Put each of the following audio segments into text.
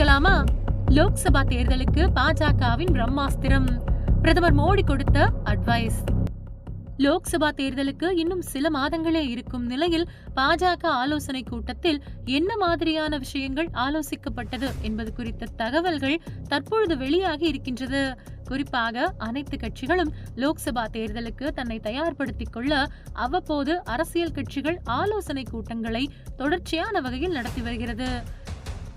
கேட்கலாமா? லோக்சபா தேர்தலுக்கு பாஜகவின் பிரம்மாஸ்திரம். பிரதமர் மோடி கொடுத்த அட்வைஸ் லோக்சபா தேர்தலுக்கு இன்னும் சில மாதங்களே இருக்கும் நிலையில் பாஜக ஆலோசனை கூட்டத்தில் என்ன மாதிரியான விஷயங்கள் ஆலோசிக்கப்பட்டது என்பது குறித்த தகவல்கள் தற்பொழுது வெளியாகி இருக்கின்றது. குறிப்பாக அனைத்து கட்சிகளும் லோக்சபா தேர்தலுக்கு தன்னை தயார்படுத்திக் கொள்ள அவ்வப்போது அரசியல் கட்சிகள் ஆலோசனை கூட்டங்களை தொடர்ச்சியான வகையில் நடத்தி வருகிறது.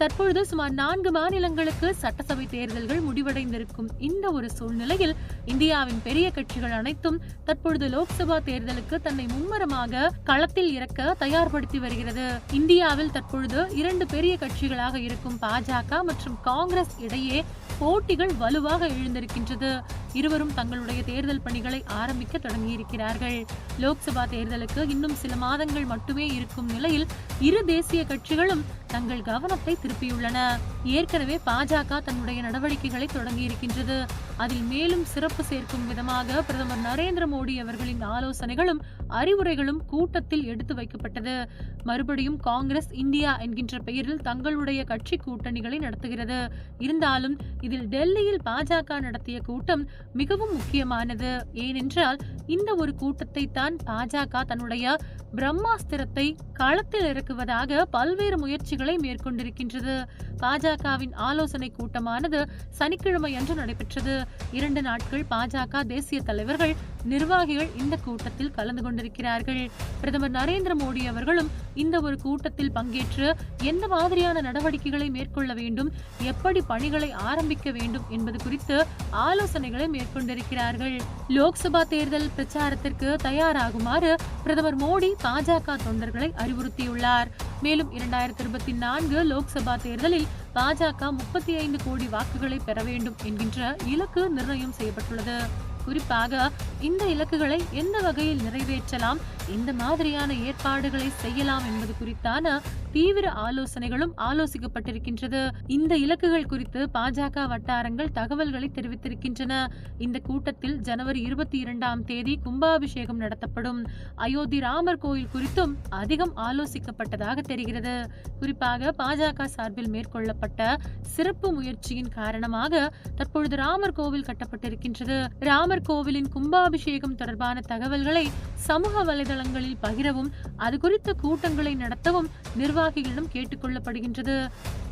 தற்பொழுது சுமார் நான்கு மாநிலங்களுக்கு சட்டசபை தேர்தல்கள் முடிவடைந்திருக்கும் இந்த ஒரு சூழ்நிலையில் இந்தியாவின் பெரிய கட்சிகள் அனைத்தும் தற்பொழுது லோக்சபா தேர்தலுக்கு தன்னை மும்மரமாக களத்தில் இறக்க தயார்படுத்தி வருகிறது. இந்தியாவில் தற்பொழுது இரண்டு பெரிய கட்சிகளாக இருக்கும் பாஜக மற்றும் காங்கிரஸ் இடையே போட்டிகள் வலுவாக எழுந்திருக்கின்றது. இருவரும் தங்களுடைய தேர்தல் பணிகளை ஆரம்பிக்க தொடங்கியிருக்கிறார்கள். லோக்சபா தேர்தலுக்கு இன்னும் சில மாதங்கள் மட்டுமே இருக்கும் நிலையில் இரு தேசிய கட்சிகளும் தங்கள் கவனத்தை திருப்பியுள்ளன. ஏற்கனவே பாஜக தன்னுடைய நடவடிக்கைகளை தொடங்கியிருக்கின்றது. அதில் மேலும் சிறப்பு சேர்க்கும் விதமாக பிரதமர் நரேந்திர மோடி அவர்களின் ஆலோசனைகளும் அறிவுரைகளும் கூட்டத்தில் எடுத்து வைக்கப்பட்டது. மறுபடியும் காங்கிரஸ் இந்தியா என்கின்ற பெயரில் தங்களுடைய கட்சி கூட்டணிகளை நடத்துகிறது. இருந்தாலும் இதில் டெல்லியில் பாஜக நடத்திய கூட்டம் மிகவும் முக்கியமானது. ஏனென்றால் இந்த ஒரு கூட்டத்தை தான் பாஜக தன்னுடைய பிரம்மாஸ்திரத்தை களத்தில் இறக்குவதாக பல்வேறு முயற்சிகளை மேற்கொண்டிருக்கின்றது. பாஜக பாஜகவின் ஆலோசனை கூட்டமானது சனிக்கிழமை அன்று நடைபெற்றது. இரண்டு நாட்கள் பாஜக தேசிய தலைவர்கள் நிர்வாகிகள் இந்த கூட்டத்தில் கலந்து கொண்டிருக்கிறார்கள். பிரதமர் நரேந்திர மோடி அவர்களும் இந்த ஒரு கூட்டத்தில் பங்கேற்று எந்த மாதிரியான நடவடிக்கைகளை மேற்கொள்ள வேண்டும் எப்படி பணிகளை ஆரம்பிக்க வேண்டும் என்பது குறித்து ஆலோசனைகளை மேற்கொண்டிருக்கிறார்கள். லோக்சபா தேர்தல் பிரச்சாரத்திற்கு தயாராகுமாறு பிரதமர் மோடி பாஜக தொண்டர்களை அறிவுறுத்தியுள்ளார். மேலும் இரண்டாயிரத்தி இருபத்தி நான்கு லோக்சபா தேர்தலில் பாஜக முப்பத்தி ஐந்து கோடி வாக்குகளை பெற வேண்டும் என்கின்ற இலக்கு நிர்ணயம் செய்யப்பட்டுள்ளது. குறிப்பாக இந்த இலக்குகளை எந்த வகையில் நிறைவேற்றலாம் எந்த மாதிரியான ஏற்பாடுகளை செய்யலாம் என்பது குறித்தான தீவிர ஆலோசனைகளும் ஆலோசிக்கப்பட்டிருக்கின்றது. இந்த இலக்குகள் குறித்து பாஜக வட்டாரங்கள் தகவல்களை தெரிவித்திருக்கின்றன. இந்த கூட்டத்தில் ஜனவரி இருபத்தி இரண்டாம் தேதி கும்பாபிஷேகம் நடத்தப்படும். அயோத்தி ராமர் கோயில் குறித்தும் அதிகம் ஆலோசிக்கப்பட்டதாக தெரிகிறது. குறிப்பாக பாஜக சார்பில் மேற்கொள்ளப்பட்ட சிறப்பு முயற்சியின் காரணமாக தற்பொழுது ராமர் கோவில் கட்டப்பட்டிருக்கின்றது. ராமர் கோவிலின் கும்பாபிஷேகம் தொடர்பான தகவல்களை சமூக வலைதளங்களில் பகிரவும் அது குறித்த கூட்டங்களை நடத்தவும் நிர்வாகிகளிடம் கேட்டுக்கொள்ளப்படுகின்றது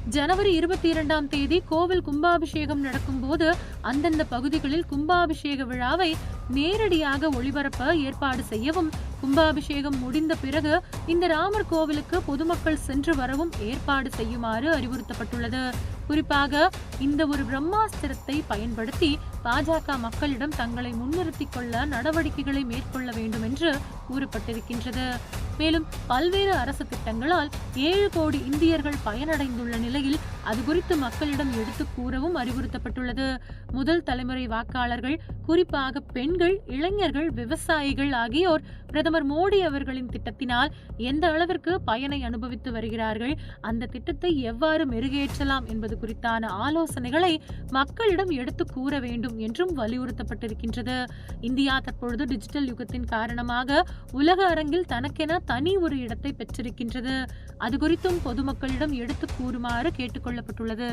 ஜனவரி இருபத்தி இரண்டாம் தேதி கோவில் கும்பாபிஷேகம் நடக்கும் போது அந்தந்த பகுதிகளில் கும்பாபிஷேக விழாவை நேரடியாக ஒளிபரப்ப ஏற்பாடு செய்யவும் கும்பாபிஷேகம் முடிந்த பிறகு இந்த ராமர் கோவிலுக்கு பொதுமக்கள் சென்று வரவும் ஏற்பாடு செய்யுமாறு அறிவுறுத்தப்பட்டுள்ளது. குறிப்பாக இந்த ஒரு பிரம்மாஸ்திரத்தை பயன்படுத்தி பாஜக மக்களிடம் தங்களை முன்னிறுத்திக் கொள்ள நடவடிக்கைகளை மேற்கொள்ள வேண்டும் என்று கூறப்பட்டிருக்கின்றது. மேலும் பல்வேறு அரசு திட்டங்களால் ஏழு கோடி இந்தியர்கள் பயனடைந்துள்ள நிலையில் அது குறித்து மக்களிடம் எடுத்து கூறவும் அறிவுறுத்தப்பட்டுள்ளது. முதல் தலைமுறை வாக்காளர்கள் குறிப்பாக பெண்கள் இளைஞர்கள் விவசாயிகள் ஆகியோர் பிரதமர் மோடி அவர்களின் திட்டத்தினால் எந்த அளவிற்கு பயனை அனுபவித்து வருகிறார்கள் அந்த திட்டத்தை எவ்வாறு மெருகேற்றலாம் என்பது குறித்தான ஆலோசனைகளை மக்களிடம் எடுத்து கூற வேண்டும் என்றும் வலியுறுத்தப்பட்டிருக்கின்றது. இந்தியா தற்பொழுது டிஜிட்டல் யுகத்தின் காரணமாக உலக அரங்கில் தனக்கென தனி ஒரு இடத்தை பெற்றிருக்கின்றது. அது குறித்தும் பொதுமக்களிடம் எடுத்து கூறுமாறு கேட்டுக்கொள்ளப்பட்டுள்ளது